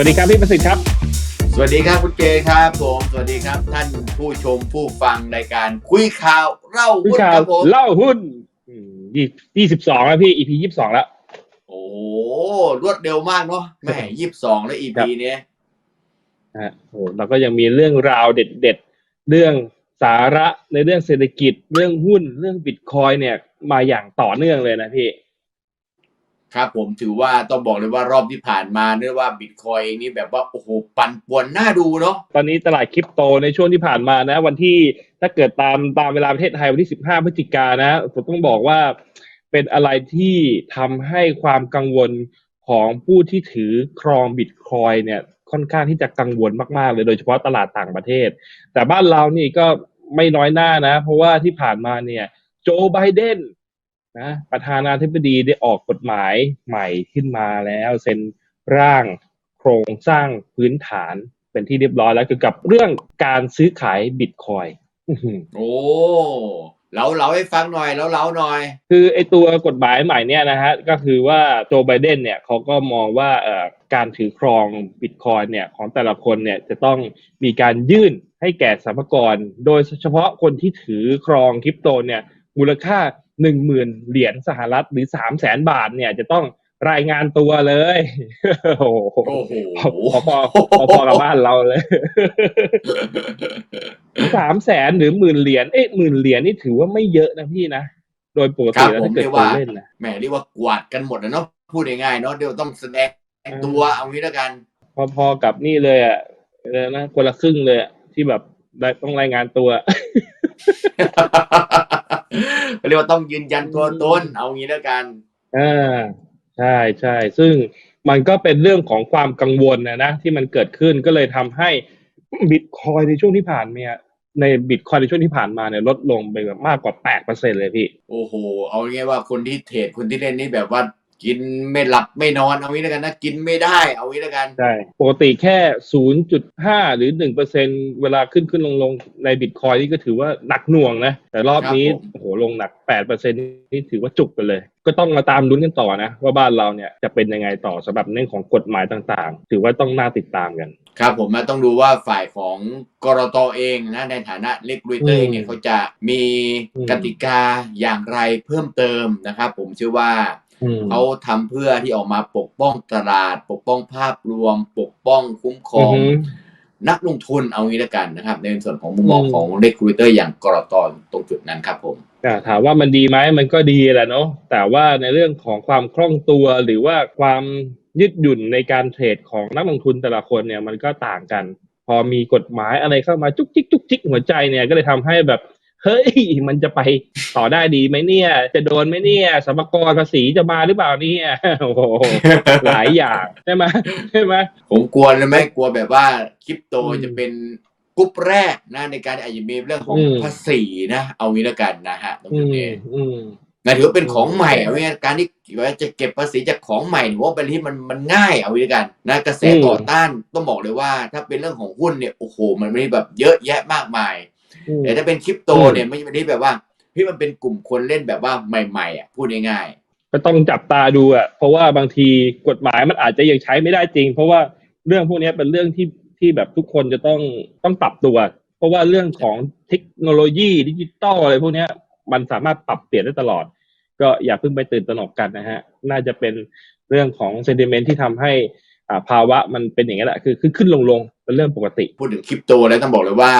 สวัสดีครับพี่ประสิทธิ์ครับ สวัสดีครับคุณเจครับผมสวัสดีครับ ท่านผู้ชมผู้ฟังรายการคุยข่าวเล่าพี่หุ้นข่าควรับผมเล่าหุ้นยี่ยี่สิบสองแล้วพี่ EP ยี่สิบสองแล้ว โอ้โหรวดเร็วมากเนาะแหม่ยี่สิบสองแล้ว EP เนี้ยนะฮะโอ้เราก็ยังมีเรื่องราวเด็ดๆ เรื่องสาระในเรื่องเศรษฐกิจ เรื่องหุ้น เรื่องบิตคอยเนี่ย มาอย่างต่อเนื่องเลยนะพี่ ครับผมถือว่าต้องบอกเลยว่ารอบที่ผ่านมาเนื่องว่าบิตคอยเองนี่แบบว่าโอ้โหปั่นป่วนน่าดูเนาะตอนนี้ตลาดคริปโตในช่วงที่ผ่านมานะ วันที่ถ้าเกิดตามตามเวลาประเทศไทยวันที่ 15 พฤศจิกานนะผมต้องบอกว่าเป็นอะไรที่ทำให้ความกังวลของผู้ที่ถือครองบิตคอยเนี่ยค่อนข้างที่จะกังวลมากๆเลยโดยเฉพาะตลาดต่างประเทศ แต่บ้านเรานี่ก็ไม่น้อยหน้านะ เพราะว่าที่ผ่านมาเนี่ยโจไบเดน นะประธานาธิบดีได้ออกกฎหมายใหม่ขึ้นมาแล้วเซ็นร่างโครงสร้างพื้นฐานเป็นที่เรียบร้อยแล้วเกี่ยวกับเรื่องการซื้อขายบิตคอยน์อื้อหือโอ้เล่าเล่าให้ฟังหน่อยเล่าเล่าหน่อย คือไอตัวกฎหมายใหม่เนี่ยนะฮะก็คือว่าโจไบเดนเนี่ยเขาก็มองว่าเอ่อการถือครองบิตคอยน์เนี่ยของแต่ละคนเนี่ยจะต้องมีการยื่นให้แก่สรรพากร โดยเฉพาะคนที่ถือครองคริปโตเนี่ยมูลค่า หนึ่งหมื่นเหรียญสหรัฐหรือสามแสนบาทเนี่ยจะต้องรายงานตัวเลย โอ้โหโอ้โหพอพอพอพอกับบ้านเราเลยสามแสนหรือหมื่นเหรียญเอ๊ะหมื่นเหรียญนี่ถือว่าไม่เยอะนะพี่นะ โดยปกครัติบแล้วผมถ้าเกิดเรียกคนว่าเล่นนะแหมเรียกว่ากวาดกันหมดนะเนาะพูดง่ายๆเนาะเดี๋ยวต้องแสดงตัวเอางี้แล้วกัน พอๆกับนี่เลยอะเออนะคนละครึ่งเลยอะที่แบบได้ต้องรายงานตัว เขาเรียกว่าต้องยืนยันตัวตนเอางี้แล้วกันอ่าใช่ใช่ซึ่งมันก็เป็นเรื่องของความกังวลนะนะที่มันเกิดขึ้นก็เลยทำให้บิตคอยในช่วงที่ผ่านมาในบิตคอยในช่วงที่ผ่านมาเนี่ยลดลงไปแบบมากกว่าแปดเปอร์เซ็นเลยพี่ โอ้โห เอาง่ายๆว่าคนที่เทรดคนที่เล่นนี่แบบว่า กินไม่หลับไม่นอนเอางี้แล้วกันนะกินไม่ได้เอางี้แล้วกัน ใช่ปกติแค่ 0.5 หรือ 1%เวลาขึ้นขึ้นลงลงในบิตคอยนี่ก็ถือว่าหนักหน่วงนะ แต่รอบนี้ครับผม โอ้โหลงหนัก 8%นี่ถือว่าจุกไปเลย ก็ต้องมาตามลุ้นกันต่อนะ ว่าบ้านเราเนี่ยจะเป็นยังไงต่อสำหรับเรื่องของกฎหมายต่างๆ ถือว่าต้องน่าติดตามกัน ครับผมนะต้องดูว่าฝ่ายของกรตเองนะในฐานะเลกูเลเตอร์อืมเนี่ยเขาจะมีอืม กติกาอย่างไรเพิ่มเติมนะครับ ผมเชื่อว่าอืม เขาทำเพื่อที่ออกมาปกป้องตลาด ปกป้องภาพรวม ปกป้องคุ้มครองอือฮึนักลงทุนเอางี้แล้วกันนะครับ ในส่วนของมุมมองอืมของเลกูเลเตอร์อย่างกรตตรงจุดนั้นครับผมอ่าถามว่ามันดีไหมมันก็ดีแหละเนาะแต่ว่าในเรื่องของความคล่องตัวหรือว่าความยืดหยุ่นในการเทรดของนักลงทุนแต่ละคนเนี่ยมันก็ต่างกัน พอมีกฎหมายอะไรเข้ามาจุกจิกจุกจิกหัวใจเนี่ยก็เลยทำให้แบบ เฮ้ย มันจะไปต่อได้ดีไหมเนี่ย จะโดนไหมเนี่ยสมรกรภาษีจะมาหรือเปล่าเนี่ยโอ้โหหลายอย่างใช่ไหมใช่ไหมผมกลัวเลยไหมกลัวแบบว่าคริปโตอืมจะเป็นกรุ๊ปแรกนะในการอาจจะมีเรื่องของอืมภาษีนะ เอางี้แล้วกันนะฮะตรงอืจุดมนี้อืมนะถือว่าเป็นของใหม่อืมเอางี้การที่ว่าจะเก็บภาษีจากของใหม่ถือว่าเป็นที่มันมันง่ายเอางี้แล้วกันนะกระแสอืมต่อต้านต้องบอกเลยว่า ถ้าเป็นเรื่องของหุ้นเนี่ยโอ้โหมันไม่ได้แบบเยอะแยะมากมายอืม แต่ถ้าเป็นคริปโตอืมเนี่ยไม่ใช่เป็นที่แบบว่าพี่มันเป็นกลุ่มคนเล่นแบบว่าใหม่ๆอะพูดง่ายก็ต้องจับตาดูอะเพราะว่าบางทีกฎหมายมันอาจจะยังใช้ไม่ได้จริง เพราะว่าเรื่องพวกนี้เป็นเรื่องที่ที่แบบทุกคนจะต้องต้องปรับตัว เพราะว่าเรื่องของเทคโนโลยีดิจิตอลอะไรพวกเนี้ยมันสามารถปรับเปลี่ยนได้ตลอด ก็อย่าเพิ่งไปตื่นตระหนกกันนะฮะ น่าจะเป็นเรื่องของเซนติเมนที่ทำให้อ่าภาวะมันเป็นอย่างนี้แหละคือขึ้นขึ้นลงลงเป็นเรื่องปกติๆพูดถึงคริปโตแล้วต้องบอกเลยว่า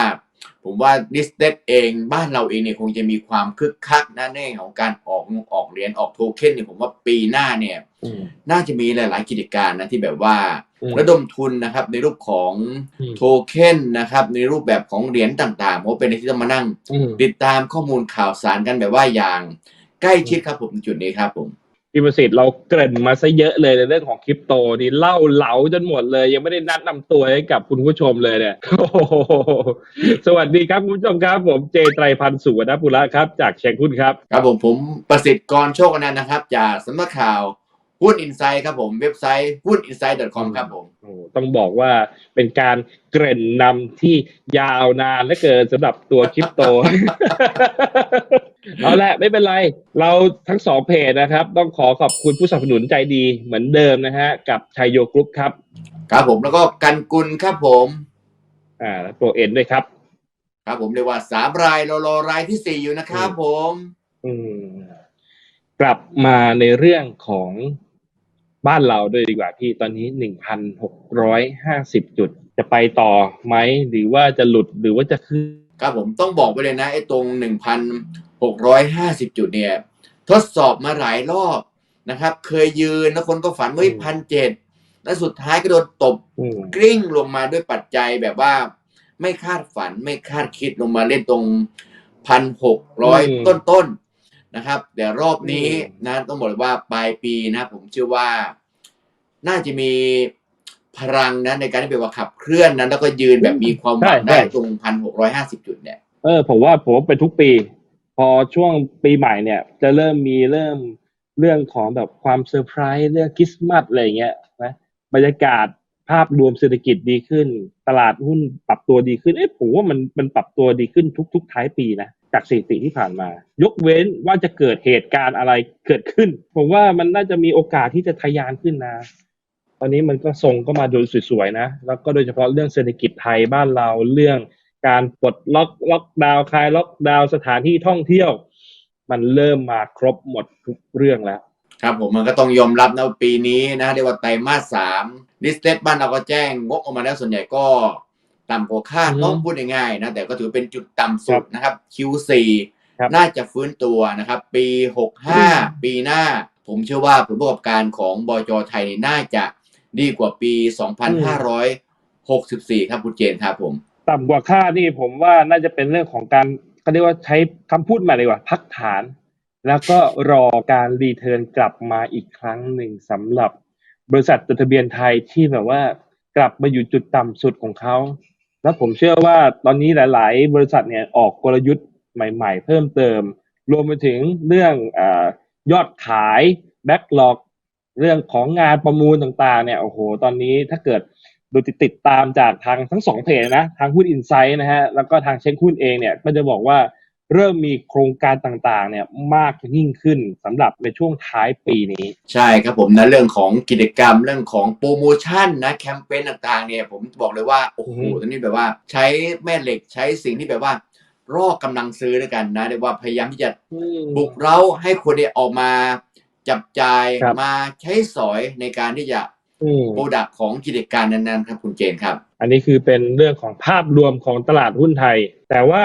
ผมว่าดิสเ d เองบ้านเราเองเนี่ยคงจะมีความคึกคักนะในเรื่องของการออกออกเหรียญออกโทเค็นเนี่ยผมว่าปีหน้าเนี่ยอืมน่าจะมีหลาย ๆ กิจการนะที่แบบว่าอืมระดมทุนนะครับในรูปของอืมโทเค็นนะครับในรูปแบบของเหรียญต่างๆเพราะเป็นอะไรที่ต้องมานั่งอืมติดตามข้อมูลข่าวสารกันแบบว่าอย่างใกล้ชิดครับผมในจุดนี้ครับผม พี่ประสิทธิ์เราเกริ่นมาซะเยอะเลยในเรื่องของคริปโตนี่เล่าเหลาจนหมดเลย ยังไม่ได้นัดนำตัวให้กับคุณผู้ชมเลยเนี่ยโอ้โหสวัสดีครับคุณผู้ชมครับ ผมเจไตรพันธ์สุวรรณปุระครับ จากเชียงคุณครับ ครับผมผมประสิทธิ์กรโชคอนันต์นะครับ จากสำนักข่าวหุ้นอินไซด์ครับผมเว็บไซต์หุ้นอินไซด์ .com ครับผมโอ้ต้องบอกว่าเป็นการเกริ่นนำที่ยาวนานเหลือเกินสำหรับตัวคริปโต เอาละไม่เป็นไร เราทั้งสองเพจนะครับ ต้องขอขอบคุณผู้สนับสนุนใจดีเหมือนเดิมนะฮะ กับชัยโยกรุ๊ปครับ ครับผมแล้วก็กันกุลครับผม อ่าแล้วตัวเอ็นด้วยครับ ครับผมเรียกว่าสามรายรอรอรายที่สี่อยู่นะครับผม อืมกลับมาในเรื่องของบ้านเราด้วยดีกว่าพี่ตอนนี้หนึ่งพันหกร้อยห้าสิบจุดจะไปต่อไหมหรือว่าจะหลุดหรือว่าจะขึ้น ครับผมต้องบอกไปเลยนะไอ้ตรงหนึ่งพัน หกร้อยห้าสิบจุดเนี่ย ทดสอบมาหลายรอบนะครับ เคยยืนแล้วคนก็ฝันว่าอืมพันเจ็ดแล้วสุดท้ายก็โดนตบอืมกลิ้งลงมาด้วยปัจจัยแบบว่า ไม่คาดฝันไม่คาดคิดลงมาเล่นตรงพันหกร้อยต้นๆนะครับ แต่รอบนี้นะต้องบอกเลยว่าปลายปีนะ ผมเชื่อว่าน่าจะมีพลังนะในการที่แบบว่าขับเคลื่อนนั้น แล้วก็ยืนแบบมีความหวังได้ตรงพันหกร้อยห้าสิบจุดเนี่ยเออผมว่าผมว่าเป็นทุกปีพ อช่วงปีใหม่เนี่ย จะเริ่มมีเริ่มเรื่องของแบบความเซอร์ไพรส์เรื่องคริสต์มาสอะไรเงี้ยนะบรรยากาศภาพรวมเศรษฐกิจดีขึ้น ตลาดหุ้นปรับตัวดีขึ้นเอ๊ะผมว่ามันมันปรับตัวดีขึ้นทุก ๆ ท้ายปีนะจากสถิติที่ผ่านมา ยกเว้นว่าจะเกิดเหตุการณ์อะไรเกิดขึ้น ผมว่ามันน่าจะมีโอกาสที่จะทะยานขึ้นนะตอนนี้มันก็ทรงก็มาดูสวยๆนะ แล้วก็โดยเฉพาะเรื่องเศรษฐกิจไทยบ้านเราเรื่อง การปลดล็อกล็อกดาวน์คลายล็อกดาวน์สถานที่ท่องเที่ยว มันเริ่มมาครบหมดทุกเรื่องแล้ว ครับผมมันก็ต้องยอมรับนะว่าปีนี้นะเรียกว่าไตรมาสสามลิสเต d บ้านเราก็แจ้งงบออกมาแล้วส่วนใหญ่ก็ต่ำกว่าคาดอือฮึต้องพูดง่ายๆนะแต่ก็ถือเป็นจุดต่ำสุดนะครับ Q4 ครับน่าจะฟื้นตัวนะครับ ปี 65 ปีหน้า ผมเชื่อว่าผลประกอบการของบจไทยนี่น่าจะดีกว่าปี 2564 ครับคุณเจนครับผม ต่ำกว่าคาดนี่ผมว่าน่าจะเป็นเรื่องของการเขาเรียกว่าใช้คำพูดใหม่เลยว่าพักฐาน แล้วก็รอการรีเทิร์นกลับมาอีกครั้งหนึ่งสำหรับบริษัทจดทะเบียนไทยที่แบบว่ากลับมาอยู่จุดต่ำสุดของเขา แล้วผมเชื่อว่าตอนนี้หลาย ๆ บริษัทเนี่ยออกกลยุทธ์ใหม่ ๆ เพิ่มเติม รวมไปถึงเรื่องอยอดขายแบ็กหลอกเรื่องของงานประมูลต่าง ๆ เนี่ยโอ้โห ตอนนี้ถ้าเกิด ดูติดติดตามจากทางทั้งสองเพจนะทางหุ้นอินไซต์นะฮะแล้วก็ทางเช็คหุ้นเองเนี่ยก็จะบอกว่าเริ่มมีโครงการต่างๆเนี่ยมากยิ่งขึ้นสำหรับในช่วงท้ายปีนี้ ใช่ครับผมนะเรื่องของกิจกรรมเรื่องของโปรโมชั่นนะแคมเปญต่างๆเนี่ยผมบอกเลยว่าโอ้โหอือฮึตอนนี้แบบว่าใช้แม่เหล็กใช้สิ่งที่แบบว่ารอกกำลังซื้อด้วยกันนะเรียกว่าพยายามที่จะบุกเร้าให้คนเนี่ยออกมาจับจ่ายครับมาใช้สอยในการที่จะอืม โปรดักของกิจการนั้นๆครับคุณเจนครับ อันนี้คือเป็นเรื่องของภาพรวมของตลาดหุ้นไทย แต่ว่า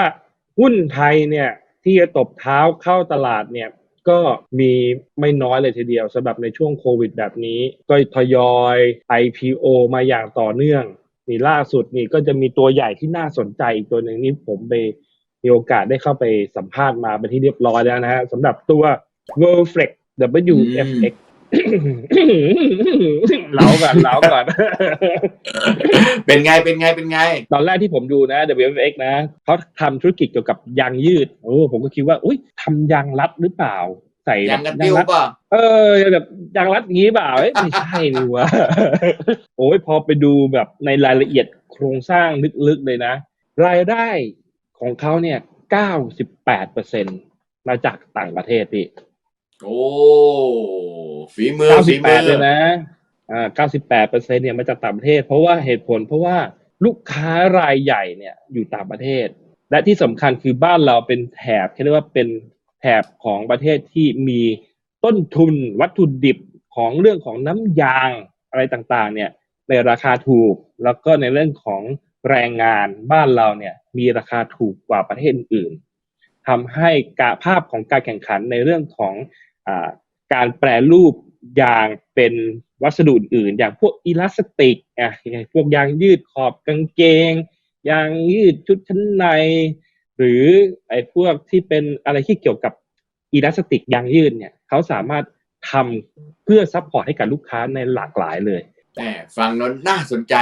หุ้นไทยเนี่ยที่จะตบเท้าเข้าตลาดเนี่ยก็มีไม่น้อยเลยทีเดียวสำหรับในช่วงโควิดแบบนี้ ก็ทยอย IPO มาอย่างต่อเนื่อง นี่ล่าสุดนี่ก็จะมีตัวใหญ่ที่น่าสนใจอีกตัวหนึ่งนี่ผมไปมีโอกาสได้เข้าไปสัมภาษณ์มาเป็นที่เรียบร้อยแล้วนะฮะสำหรับตัว Worldflex WFX เหลาก่อนเหลาก่อน เป็นไงเป็นไงเป็นไง ตอนแรกที่ผมดูนะ WFX นะเขาทำธุรกิจเกี่ยวกับยางยืดโอ้ผมก็คิดว่าอุ้ยทำยางรัดหรือเปล่า ใส่ยังแบบกันติ้วรัดป่ะเออแบบยางรัดอย่างนี้เปล่าเอ้ยไม่ใช่นี่วะโอ้ยพอไปดูแบบในรายละเอียดโครงสร้างลึกๆเลยนะ รายได้ของเขาเนี่ย98เปอร์เซ็นมาจากต่างประเทศพี่ โอ้ฝีมือฝีมือ98เลยนะอ่า98เปอร์เซ็นเนี่ยมาจากต่างประเทศ เพราะว่าเหตุผลเพราะว่าลูกค้ารายใหญ่เนี่ยอยู่ต่างประเทศ และที่สำคัญคือบ้านเราเป็นแถบเรียกว่าเป็นแถบของประเทศที่มีต้นทุนวัตถุดิบของเรื่องของน้ำยางอะไรต่างๆ เนี่ยในราคาถูกแล้วก็ในเรื่องของแรงงานบ้านเราเนี่ยมีราคาถูกกว่าประเทศอื่นทำให้กาภาพของการแข่งขันในเรื่องของอา การแปรรูปยางเป็นวัสดุอื่น อย่างพวกอิลาสติกอะอย่างพวกยางยืดขอบกางเกง ยางยืดชุดชั้นใน หรือไอ้พวกที่เป็นอะไรที่เกี่ยวกับอิลาสติกยางยืดเนี่ยเขาสามารถทำเพื่อซัพพอร์ตให้กับลูกค้าในหลากหลายเลยแหมฟังแล้วน่าสนใจ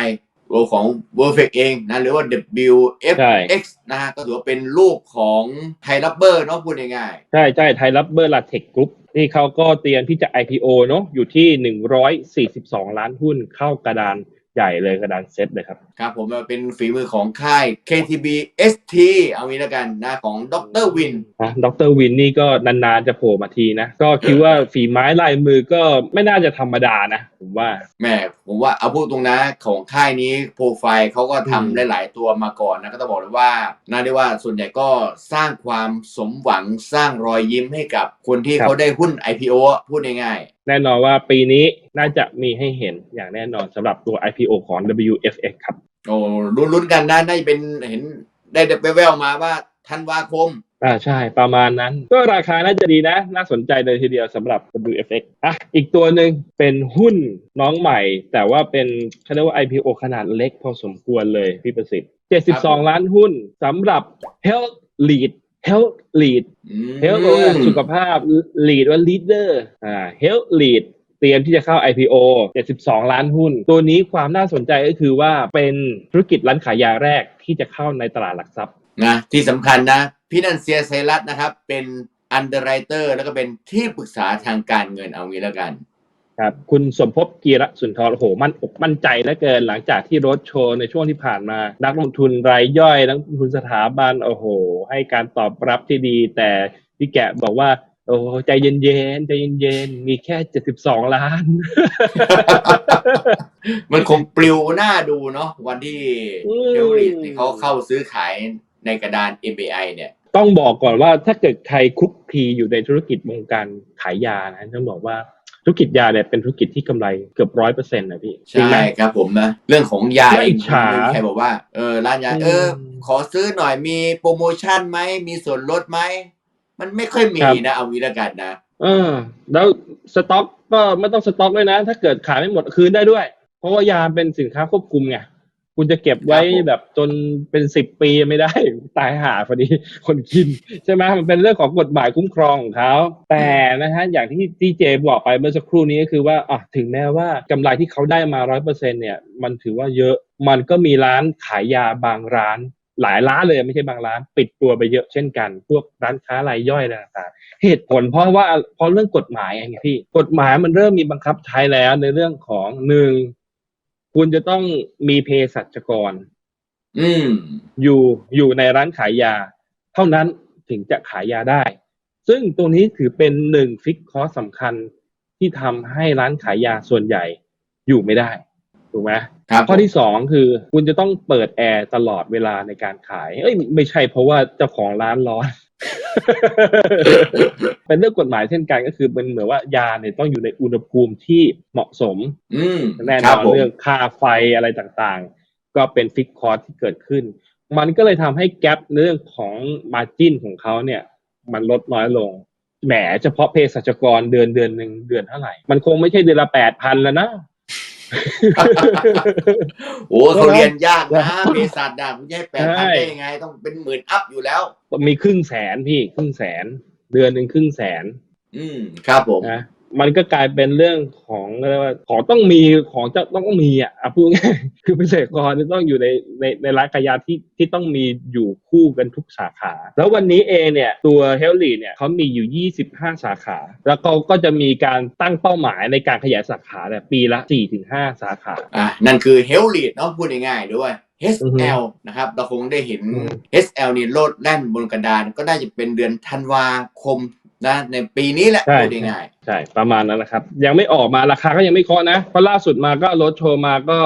โวของ w o r f e c เองนะหรือว่าใช่ WFX นะฮะก็ถือว่าเป็นลูกของไทยรับเบอร์เนาะพูดง่ายใช่ใช่ไทยรับเบอร์ลาเทคกรุ๊ป นี่เขาก็เตรียมที่จะ IPO เนอะอยู่ที่ 142 ล้านหุ้นเข้ากระดานใหญ่เลยกระดานเซ็ตเลยครับๆครับผมเป็นฝีมือของค่าย KTB ST เอางี้แล้วกันนะของดรวินนะดรวินนี่ก็นานๆจะโผล่มาทีนะ ก็คิดว่าฝีไม้ลายมือก็ไม่น่าจะธรรมดานะ ผมว่าแหมผมว่าเอาพูดตรงนะของค่ายนี้โปรไฟล์เขาก็อืมทำได้หลายตัวมาก่อนนะก็ต้องบอกเลยว่าน่าได้ว่าส่วนใหญ่ก็สร้างความสมหวังสร้างรอยยิ้มให้กับคนที่เขาได้หุ้น IPO อะพูดง่ายแน่นอนว่าปีนี้น่าจะมีให้เห็นอย่างแน่นอนสำหรับตัว IPO ของ WFX ครับๆโอ้ลุ้นๆกันนะได้เป็นเห็นได้แววๆมาว่าธันวาคม อ่าใช่ประมาณนั้น ก็ราคาน่าจะดีนะ น่าสนใจเลยทีเดียวสำหรับ WFX อะอีกตัวหนึ่งเป็นหุ้นน้องใหม่ แต่ว่าเป็นเขาเรียกว่า IPO ขนาดเล็กพอสมควรเลยพี่ประสิทธิ์ 72 ล้านหุ้นสำหรับ Health Lead Health Lead อืม Health สุขภาพ Lead ว่า Leader อ่า Health Lead เตรียมที่จะเข้า IPO 72 ล้านหุ้น ตัวนี้ความน่าสนใจก็คือว่าเป็นธุรกิจร้านขายยาแรกที่จะเข้าในตลาดหลักทรัพย์นะที่สำคัญนะ พี่นันเซียไซรัสนะครับ เป็นอันเดอร์ไรเตอร์แล้วก็เป็นที่ปรึกษาทางการเงินเอางี้แล้วกัน ครับ คุณสมภพกีระสุนทรโอ้โหมั่นอกมั่นใจเหลือเกินหลังจากที่รถโชว์ในช่วงที่ผ่านมา นักลงทุนรายย่อยนักลงทุนสถาบันโอ้โห ให้การตอบรับที่ดี แต่พี่แกะบอกว่าโอ้ใจเย็นๆใจเย็นๆมีแค่72ล้าน มันคงปลิวหน้าดูเนาะวันที่อืมเทลลีที่เขาเข้าซื้อขายในกระดาน MBI เนี่ย ต้องบอกก่อนว่าถ้าเกิดใครคลุกคลีอยู่ในธุรกิจวงการขายยานะต้องบอกว่าธุรกิจยาเนี่ยเป็นธุรกิจที่กำไรเกือบร้อยเปอร์เซ็นต์นะพี่จริงใช่ไหมครับผมนะ เรื่องของยาไม่เองอิจฉาไม่มีใครบอกว่าเออร้านยาอืมเออ ขอซื้อหน่อยมีโปรโมชั่นไหมมีส่วนลดไหม มันไม่ค่อยมีครับนะ เอางี้แล้วกันนะเออ แล้วสต็อกก็ไม่ต้องสต็อกด้วยนะ ถ้าเกิดขายไม่หมดคืนได้ด้วย เพราะว่ายาเป็นสินค้าควบคุมไง คุณจะเก็บไว้ครับผมแบบจนเป็นสิบปีไม่ได้ ตายหาพอดีคนกิน ใช่ไหมมันเป็นเรื่องของกฎหมายคุ้มครองของเขาแต่นะฮะอย่างที่ดีเจบอกไปเมื่อสักครู่นี้ก็คือว่าอะถึงแม้ว่ากำไรที่เขาได้มาร้อยเปอร์เซ็นเนี่ย มันถือว่าเยอะมันก็มีร้านขายยาบางร้านหลายร้านเลยไม่ใช่บางร้าน ปิดตัวไปเยอะเช่นกัน พวกร้านค้ารายย่อยอะไรต่างๆเหตุผลเพราะว่าเพราะเรื่องกฎหมายไงพี่กฎหมายมันเริ่มมีบังคับใช้แล้วในเรื่องของหนึ่ง คุณจะต้องมีเภสัชกร อืม อยู่อยู่ในร้านขายยา เท่านั้นถึงจะขายยาได้ ซึ่งตรงนี้ถือเป็นหนึ่งฟิกคอสสำคัญที่ทำให้ร้านขายยาส่วนใหญ่อยู่ไม่ได้ถูกไหมครับข้อที่สองคือคุณจะต้องเปิดแอร์ตลอดเวลาในการขาย เอ้ยไม่ใช่เพราะว่าเจ้าของร้านร้อน เป็นเรื่องกฎหมายเช่นกันก็คือเป็นเหมือนว่ายาเนี่ยต้องอยู่ในอุณหภูมิที่เหมาะสมอืมแน่คนรับอนผมเรื่องค่าไฟอะไรต่างๆ ก็เป็นฟิกคอร์สที่เกิดขึ้น มันก็เลยทำให้แกลบเรื่องของมาจินของเขาเนี่ย มันลดน้อยลงแหมเฉพาะเภสัชกรเดือนเดือนหนึ่งเดือนเท่าไหร่ มันคงไม่ใช่เดือนละแปดพันแล้วนะ โอ้เขาเรียนยากนะเภสัชดาไม่ใช่แปดพันใช่ได้ยังไง ต้องเป็นหมื่นอัพอยู่แล้ว มีครึ่งแสนพี่ครึ่งแสน เดือนหนึ่งครึ่งแสน อืมครับผมนะ มันก็กลายเป็นเรื่องของเรียกว่าของต้องมีของจะต้องมีอะอะพูดง่ายๆคือเกษตรกรจะต้องอยู่ในในในร้านขายยาที่ที่ต้องมีอยู่คู่กันทุกสาขา แล้ววันนี้เองเนี่ยตัวเฮลลีเนี่ยเขามีอยู่ 25 สาขา แล้วเขาก็จะมีการตั้งเป้าหมายในการขยายสาขาเนี่ยปีละ 4-5 สาขาอะนั่นคือ Health Lead เนาะพูดง่ายๆด้วยอือฮึ HL นะครับ เราคงได้เห็นอืม HL นี่โลดแล่นบนกระดาน ก็น่าจะเป็นเดือนธันวาคม นะในปีนี้แหละใช่พูดง่ายใช่ประมาณนั้นนะครับ ยังไม่ออกมาราคาก็ยังไม่เคาะนะเพราะล่าสุดมาก็รถโชว์มาก็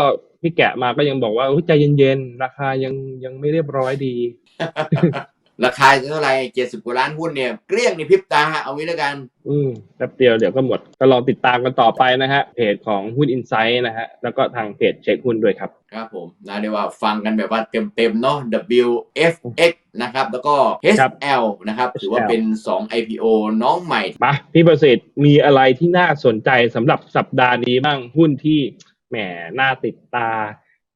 พี่แกะมาก็ยังบอกว่าอุ๊ยใจเย็นๆราคายังยังไม่เรียบร้อยดีๆ ราคาเท่าไหร่เจ็ดสิบกว่าล้านหุ้นเนี่ยเกลี้ยงในพริบตาเอางี้แล้วกัน อืมแป๊บเดียวเดี๋ยวก็หมด ก็ลองติดตามกันต่อไปนะฮะเพจของหุ้นอินไซ h ์นะฮะ แล้วก็ทางเพจเช็คหุ้นด้วยครับ ครับผมนะเรียกว่าฟังกันแบบว่าเต็มๆเนาะ WFX นะครับ แล้วก็ครับ HL นะครับ ถือว่า HL เป็น 2 IPO น้องใหม่มาพี่ประสิทธิ์มีอะไรที่น่าสนใจสำหรับสัปดาห์นี้บ้างหุ้นที่แหมน่าติดตา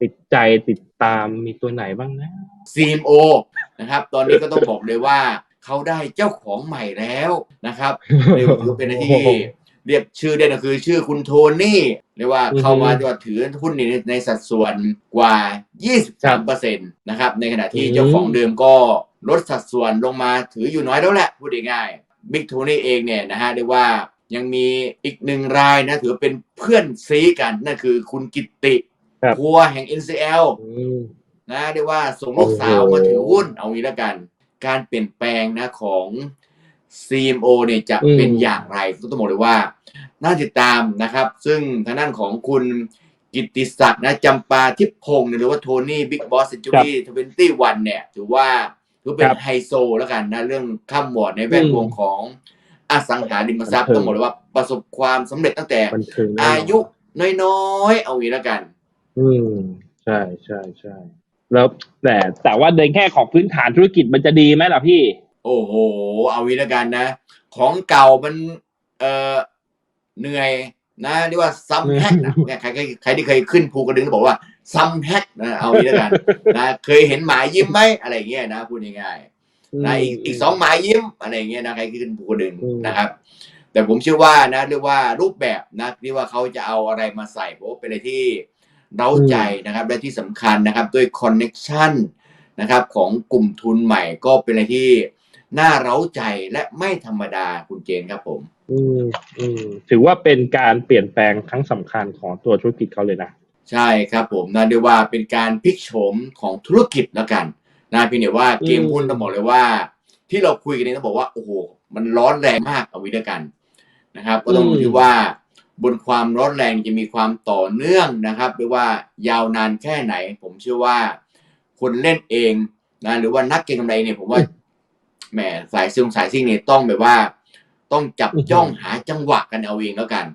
ติดใจติดตามมีตัวไหนบ้างนะ CMO นะครับ ตอนนี้ก็ต้องบอกเลยว่าเขาได้เจ้าของใหม่แล้วนะครับเรียกว่าถือเป็นอะไรที่เรียกชื่อได้ก็คือชื่อคุณโทนี่เรียกว่าเข้ามาจะถือหุ้นในในสัดส่วนกว่า 23%นะครับ ในขณะที่เจ้าของเดิมก็ลดสัดส่วนลงมาถืออยู่น้อยแล้วแหละ พูดง่ายๆบิ๊กโทนี่เองเนี่ยนะฮะเรียกว่ายังมีอีกหนึ่งรายนะถือว่าเป็นเพื่อนซีกันนั่นคือคุณกิตติ ครับพัวแห่ง NCL อืมนะเรียกว่าส่งลูกสาวโอ้โหมาถือหุ้นเอางี้แล้วกัน การเปลี่ยนแปลงนะของ CMO เนี่ยจะอืมเป็นอย่างไรก็ต้องบอกเลยว่า น่าติดตามนะครับ ซึ่งทางด้านของคุณกิตติศักดิ์นะจำปาทิพย์พงศ์หรือว่าโทนี่บิ๊กบอสเซนจูรี่ทเวนตี้วันเนี่ยถือว่าถือเป็นครับไฮโซแล้วกันนะเรื่องข้ามวอร์ดในแวดวงของอสังหาริมทรัพย์บันเทิงต้องบอกเลยว่าประสบความสำเร็จตั้งแต่บันเทิงแน่นนอายุน้อยๆ เอางี้แล้วกัน อืม ใช่ใช่ใช่ แล้วแต่แต่ว่าในแค่ของพื้นฐานธุรกิจมันจะดีไหมล่ะพี่ โอ้โห เอางี้แล้วกันนะ ของเก่ามัน เอ่อเหนื่อยนะเรียกว่าซัมแฮกนะเนี่ยใครใครใครที่เคยขึ้นภูกระดึงบอกว่าซัมแฮกนะเอางี้แล้วกันนะเคยเห็นหมายิ้มไหมอะไรอย่างเงี้ยนะพูดง่ายๆนะอีกอีกสองหมายิ้มอะไรอย่างเงี้ยนะใครขึ้นภูกระดึงอืม นะครับ แต่ผมเชื่อว่านะเรียกว่ารูปแบบนะที่ว่าเขาจะเอาอะไรมาใส่ผมว่าเป็นอะไรที่ เร้าใจนะครับ และที่สำคัญนะครับด้วยคอนเน็ชันนะครับของกลุ่มทุนใหม่ก็เป็นอะไรที่น่าเร้าใจและไม่ธรรมดาคุณเจนครับผม อืมอืมถือว่าเป็นการเปลี่ยนแปลงครั้งสำคัญของตัวธุรกิจเขาเลยนะ ใช่ครับผมนะเรียกว่าเป็นการพลิกโฉมของธุรกิจแล้วกันนะเพียงแต่ว่าเกมอืมหุ้นต้องบอกเลยว่า ที่เราคุยกันนี้ต้องบอกว่าโอ้โหมันร้อนแรงมากเอาไว้ด้วยกันนะครับ ก็ต้องดูที่ว่า บนความร้อนแรงจะมีความต่อเนื่องนะครับหรือว่ายาวนานแค่ไหน ผมเชื่อว่าคนเล่นเองนะหรือว่านักเก็งกำไรเนี่ยผมว่าแหมสายซิ่งสายซิ่งเนี่ยต้องแบบว่า ต้องจับอือหือจ้องหาจังหวะกันเอาเองแล้วกัน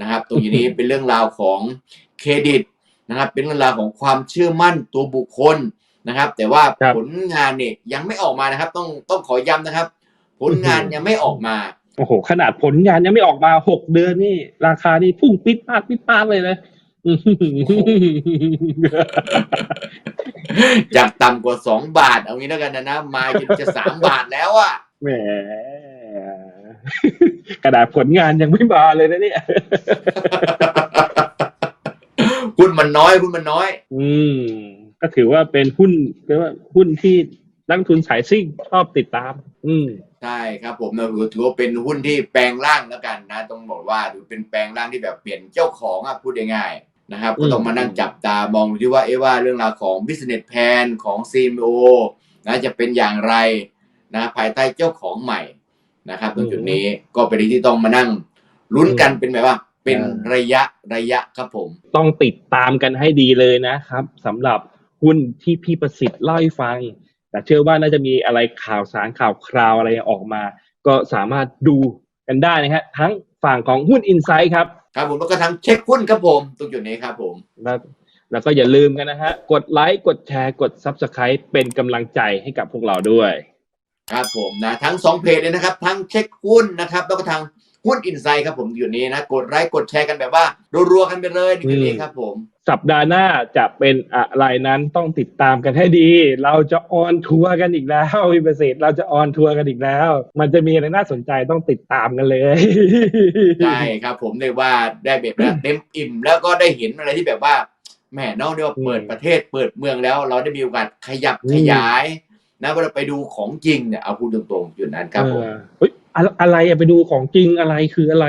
นะครับ ตรงนี้เป็นเรื่องราวของเครดิตนะครับ เป็นเรื่องราวของความเชื่อมั่นตัวบุคคลนะครับ แต่ว่าครับผลงานเนี่ยยังไม่ออกมานะครับ ต้องต้องขอย้ำนะครับ ผลงานอือหือยังไม่ออกมา โอ้โห ขนาดผลงานยังไม่ออกมาหกเดือนนี่ ราคานี่พุ่งปิดปาดปิดปาดเลยนะอื้อหือจากต่ำกว่าสองบาท เอางี้แล้วกันนะนะ มาจนจะสามบาทแล้วอะแหมกระดาษผลงานยังไม่มาเลยนะเนี่ยหุ้นมันน้อยหุ้นมันน้อย อืม ก็ถือว่าเป็นหุ้นเรียกว่าหุ้นที่นักลงทุนสายซิ่งชอบติดตาม อืม ใช่ครับผมนะถือว่าเป็นหุ้นที่แปลงร่างแล้วกันนะ ต้องบอกว่าถือเป็นแปลงร่างที่แบบเปลี่ยนเจ้าของอะพูดง่ายๆนะครับ ก็ต้องมานั่งจับตามองดูที่ว่าเอ๊ะว่าเรื่องราวของ business plan ของ CMO นะจะเป็นอย่างไรนะภายใต้เจ้าของใหม่นะครับตรงจุดนี้ก็เป็นที่ต้องมานั่งลุ้นกันเป็นแบบว่า เป็นระยะระยะครับผม ต้องติดตามกันให้ดีเลยนะครับสำหรับหุ้นที่พี่ประสิทธิ์เล่าให้ฟัง แต่เชื่อว่าน่าจะมีอะไรข่าวสารข่าวคราวอะไรออกมา ก็สามารถดูกันได้นะฮะทั้งฝั่งของหุ้นอินไซ h ์ครับครับผมแล้วก็ทั้งเช็คหุ้นครับผมตรงจุดนี้ครับผมแล้วแล้วก็อย่าลืมกันนะฮะ กดไลค์ กดแชร์ กด Subscribe เป็นกำลังใจให้กับพวกเราด้วย ครับผมนะทั้งสองเพจเลยนะครับ ทั้งเช็คหุ้นนะครับ แล้วก็ทาง หุ้นอินไซด์ครับผมอยู่นี้นะกดไลค์กดแชร์กันแบบว่ารัวๆกันไปเลยในจุดนี้ครับผม สัปดาห์หน้าจะเป็นอะไรนั้นต้องติดตามกันให้ดี เราจะออนทัวร์กันอีกแล้วพี่ประสิทธิ์เราจะออนทัวร์กันอีกแล้ว มันจะมีอะไรน่าสนใจต้องติดตามกันเลยใช่ครับผมเรียกว่าได้แบบว่าเต็มอิ่มแล้วก็ได้เห็นอะไรที่แบบว่าแหมนอกเรียกว่าเปิดประเทศเปิดเมืองแล้ว เราได้มีโอกาสขยับอืมขยายนะเวลาไปดูของจริงเนี่ยเอาพูดตรงๆจุดนั้นครับผมเออเฮ้ยอะอะไรอะไปดูของจริงอะไรคืออะไร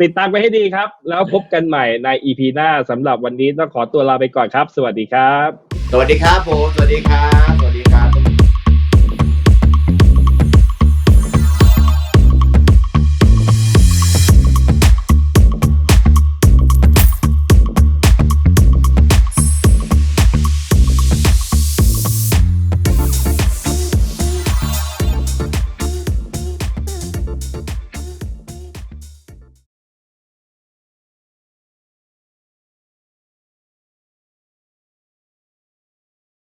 ติดตามไปให้ดีครับ แล้วพบกันใหม่ใน EP หน้าสำหรับวันนี้ต้องขอตัวลาไปก่อนครับ สวัสดีครับ สวัสดีครับผมสวัสดีครับ